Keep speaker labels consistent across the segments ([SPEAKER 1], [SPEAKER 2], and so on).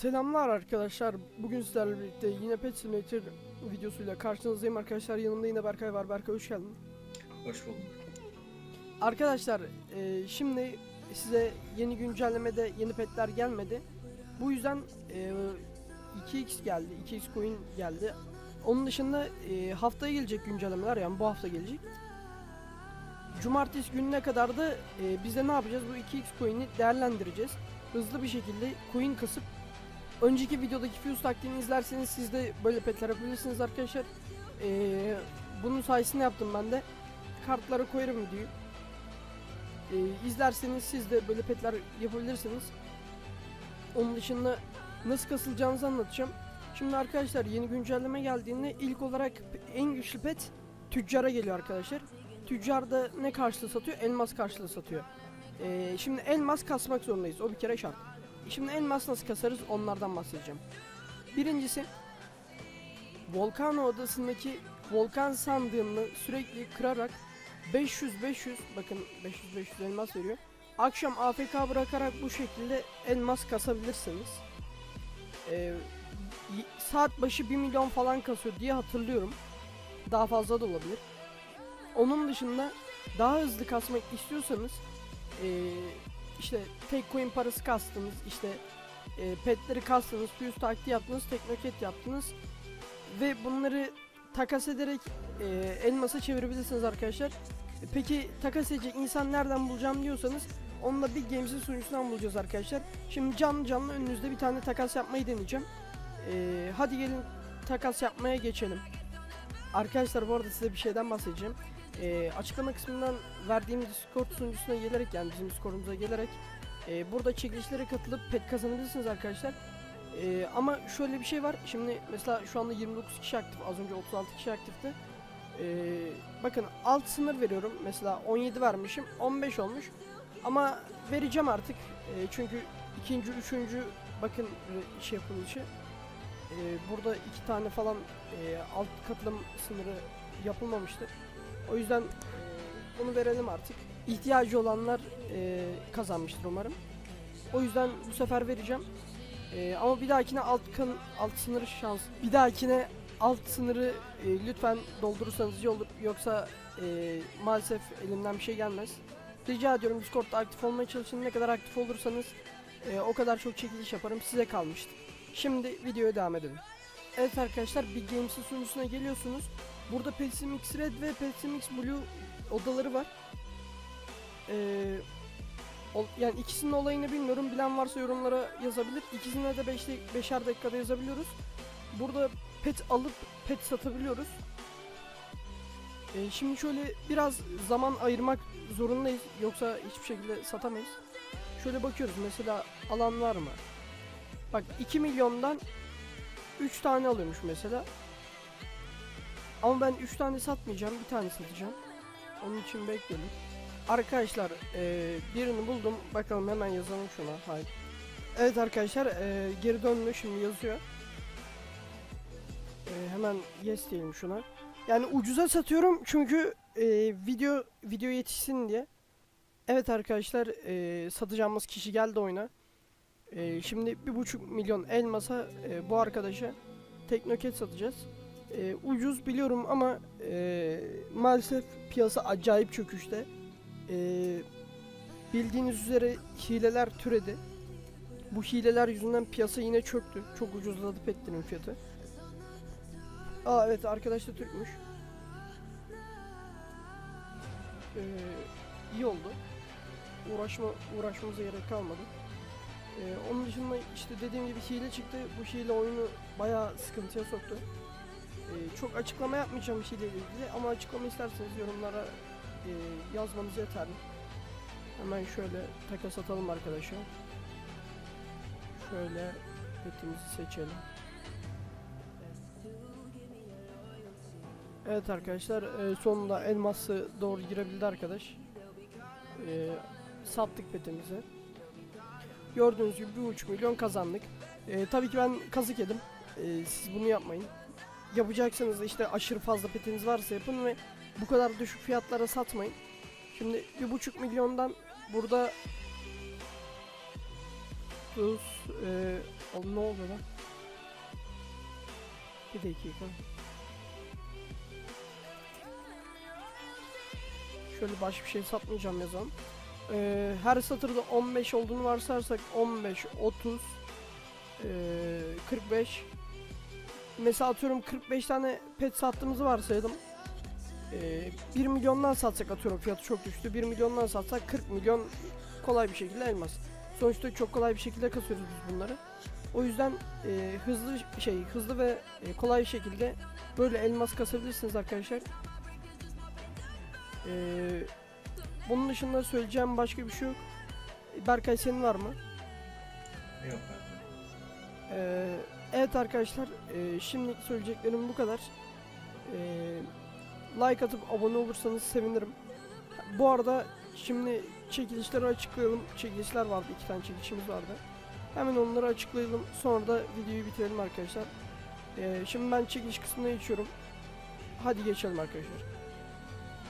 [SPEAKER 1] Selamlar arkadaşlar. Bugün sizlerle birlikte yine Pet Simulator videosuyla karşınızdayım arkadaşlar. Yanımda yine Berkay var. Berkay hoş geldin.
[SPEAKER 2] Hoş bulduk.
[SPEAKER 1] Arkadaşlar e, şimdi size yeni güncellemede yeni petler gelmedi. Bu yüzden e, 2x geldi. 2x coin geldi. Onun dışında e, haftaya gelecek güncellemeler yani bu hafta gelecek. Cumartesi gününe kadar da e, biz de ne yapacağız? Bu 2x coin'i değerlendireceğiz. Hızlı bir şekilde coin kasıp önceki videodaki fuse taktiğini izlerseniz siz de böyle petler yapabilirsiniz arkadaşlar. E, bunun sayesinde yaptım ben de. Kartlara koyarım videoyu. E, izlerseniz siz de böyle petler yapabilirsiniz. Onun dışında nasıl kasılacağınızı anlatacağım. Şimdi arkadaşlar yeni güncelleme geldiğinde ilk olarak en güçlü pet tüccara geliyor arkadaşlar. Tüccar da ne karşılığı satıyor? Elmas karşılığı satıyor. Ee, şimdi elmas kasmak zorundayız. O bir kere şart. Şimdi elmas nasıl kasarız onlardan bahsedeceğim. Birincisi Volcano odasındaki volkan sandığını sürekli kırarak 500 500 bakın 500 500 elmas veriyor. Akşam AFK bırakarak bu şekilde elmas kasabilirsiniz. Ee, saat başı 1 milyon falan kasıyor diye hatırlıyorum. Daha fazla da olabilir. Onun dışında daha hızlı kasmak istiyorsanız eee, işte tek coin parası kastınız, işte eee, petleri kastınız, fuse taktiği yaptınız, teknoket yaptınız ve bunları takas ederek eee, elmasa çevirebilirsiniz arkadaşlar. E, Peki takas edecek insan nereden bulacağım diyorsanız onu da Big Games'in sunucusundan bulacağız arkadaşlar. Şimdi canlı canlı önünüzde bir tane takas yapmayı deneyeceğim. Eee, hadi gelin takas yapmaya geçelim. Arkadaşlar bu arada size bir şeyden bahsedeceğim. Ee, açıklama kısmından verdiğim Discord sunucusuna gelerek yani bizim Discord'umuza gelerek e, burada çekilişlere katılıp pet kazanabilirsiniz arkadaşlar. Ee, ama şöyle bir şey var. Şimdi mesela şu anda 29 kişi aktif. Az önce 36 kişi aktifti. Ee, bakın alt sınır veriyorum. Mesela 17 vermişim. 15 olmuş. Ama vereceğim artık. Ee, çünkü ikinci, üçüncü bakın e, şey yapılışı. Ee, burada iki tane falan e, alt katılım sınırı yapılmamıştı. O yüzden e, bunu verelim artık. İhtiyacı olanlar e, kazanmıştır umarım. O yüzden bu sefer vereceğim. E, ama bir dahakine alt kan alt sınırı şans. Bir dahakine alt sınırı e, lütfen doldurursanız iyi olur. Yoksa e, maalesef elimden bir şey gelmez. Rica ediyorum Discord'da aktif olmaya çalışın. Ne kadar aktif olursanız e, o kadar çok çekiliş yaparım. Size kalmıştır. Şimdi videoya devam edelim. Evet arkadaşlar bir Games'in sunucusuna geliyorsunuz. Burada Pessimix Red ve Pessimix Blue odaları var. Ee, yani ikisinin olayını bilmiyorum. Bilen varsa yorumlara yazabilir. İkisine de 5 beşer dakikada yazabiliyoruz. Burada pet alıp pet satabiliyoruz. Ee, şimdi şöyle biraz zaman ayırmak zorundayız. Yoksa hiçbir şekilde satamayız. Şöyle bakıyoruz mesela alan var mı? Bak 2 milyondan 3 tane alıyormuş mesela. Ama ben 3 tane satmayacağım, bir tane satacağım. Onun için bekleyelim. Arkadaşlar eee, birini buldum. Bakalım hemen yazalım şuna. Hayır. Evet arkadaşlar eee, geri döndü şimdi yazıyor. Eee, hemen yes diyelim şuna. Yani ucuza satıyorum çünkü eee, video video yetişsin diye. Evet arkadaşlar eee, satacağımız kişi geldi oyuna. Eee, şimdi bir buçuk milyon elmasa eee, bu arkadaşa Teknoket satacağız. Ee, ucuz biliyorum ama ee, maalesef piyasa acayip çöküşte. Ee, bildiğiniz üzere hileler türedi. Bu hileler yüzünden piyasa yine çöktü. Çok ucuzladı petlerin fiyatı. Aa evet arkadaş da Türkmüş. Ee, iyi oldu. Uğraşma uğraşmamıza gerek kalmadı. Ee, onun dışında işte dediğim gibi hile çıktı. Bu hile oyunu bayağı sıkıntıya soktu. Ee, çok açıklama yapmayacağım hile ile ilgili ama açıklama isterseniz yorumlara e, yazmanız yeterli. Hemen şöyle takas atalım arkadaşa. Şöyle petimizi seçelim. Evet arkadaşlar e, sonunda elması doğru girebildi arkadaş. E, sattık petimizi. Gördüğünüz gibi 1.5 milyon kazandık. Ee, tabii ki ben kazık yedim. Ee, siz bunu yapmayın. Yapacaksanız işte aşırı fazla petiniz varsa yapın ve bu kadar düşük fiyatlara satmayın. Şimdi 1.5 milyondan burada 30, e, ne oldu lan? Bir dakika. Şöyle baş bir şey satmayacağım yazalım. Ee, her satırda 15 olduğunu varsayarsak 15, 30, ee, 45. Mesela atıyorum 45 tane pet sattığımızı varsayalım. Ee, 1 milyondan satsak atıyorum fiyatı çok düştü. 1 milyondan satsak 40 milyon kolay bir şekilde elmas. Sonuçta çok kolay bir şekilde kasıyoruz biz bunları. O yüzden e, hızlı şey hızlı ve e, kolay şekilde böyle elmas kasabilirsiniz arkadaşlar. Ee, bunun dışında söyleyeceğim başka bir şey yok. Berkay senin var mı?
[SPEAKER 2] Yok.
[SPEAKER 1] Ee, evet arkadaşlar e, şimdilik söyleyeceklerim bu kadar. Ee, like atıp abone olursanız sevinirim. Bu arada şimdi çekilişleri açıklayalım. Çekilişler vardı iki tane çekilişimiz vardı. Hemen onları açıklayalım. Sonra da videoyu bitirelim arkadaşlar. Ee, şimdi ben çekiliş kısmına geçiyorum. Hadi geçelim arkadaşlar.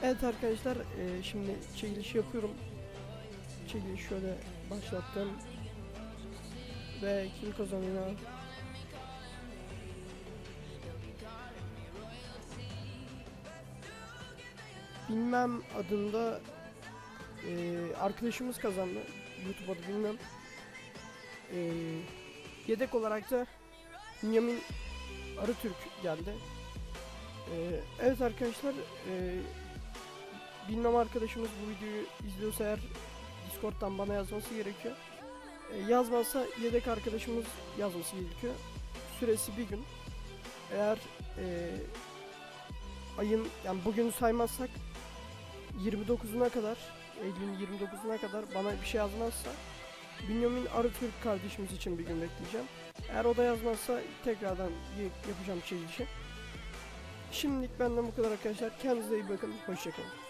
[SPEAKER 1] Evet arkadaşlar e, şimdi çekiliş yapıyorum. Çekiliş şöyle başlattım. Ve kim kazanıyor? Bilmem adında e, arkadaşımız kazandı. YouTube adı bilmem. E, yedek olarak da Bünyamin Arıtürk geldi. E, evet arkadaşlar e, bilmem arkadaşımız bu videoyu izliyorsa eğer Discord'dan bana yazması gerekiyor. E, yazmazsa yedek arkadaşımız yazması gerekiyor. Süresi bir gün. Eğer e, ayın yani bugün saymazsak 29'una kadar Eylül'ün 29'una kadar bana bir şey yazmazsa Bünyamin Arıtürk kardeşimiz için bir gün bekleyeceğim. Eğer o da yazmazsa tekrardan yapacağım çekilişi. Şimdilik benden bu kadar arkadaşlar. Kendinize iyi bakın. Hoşçakalın.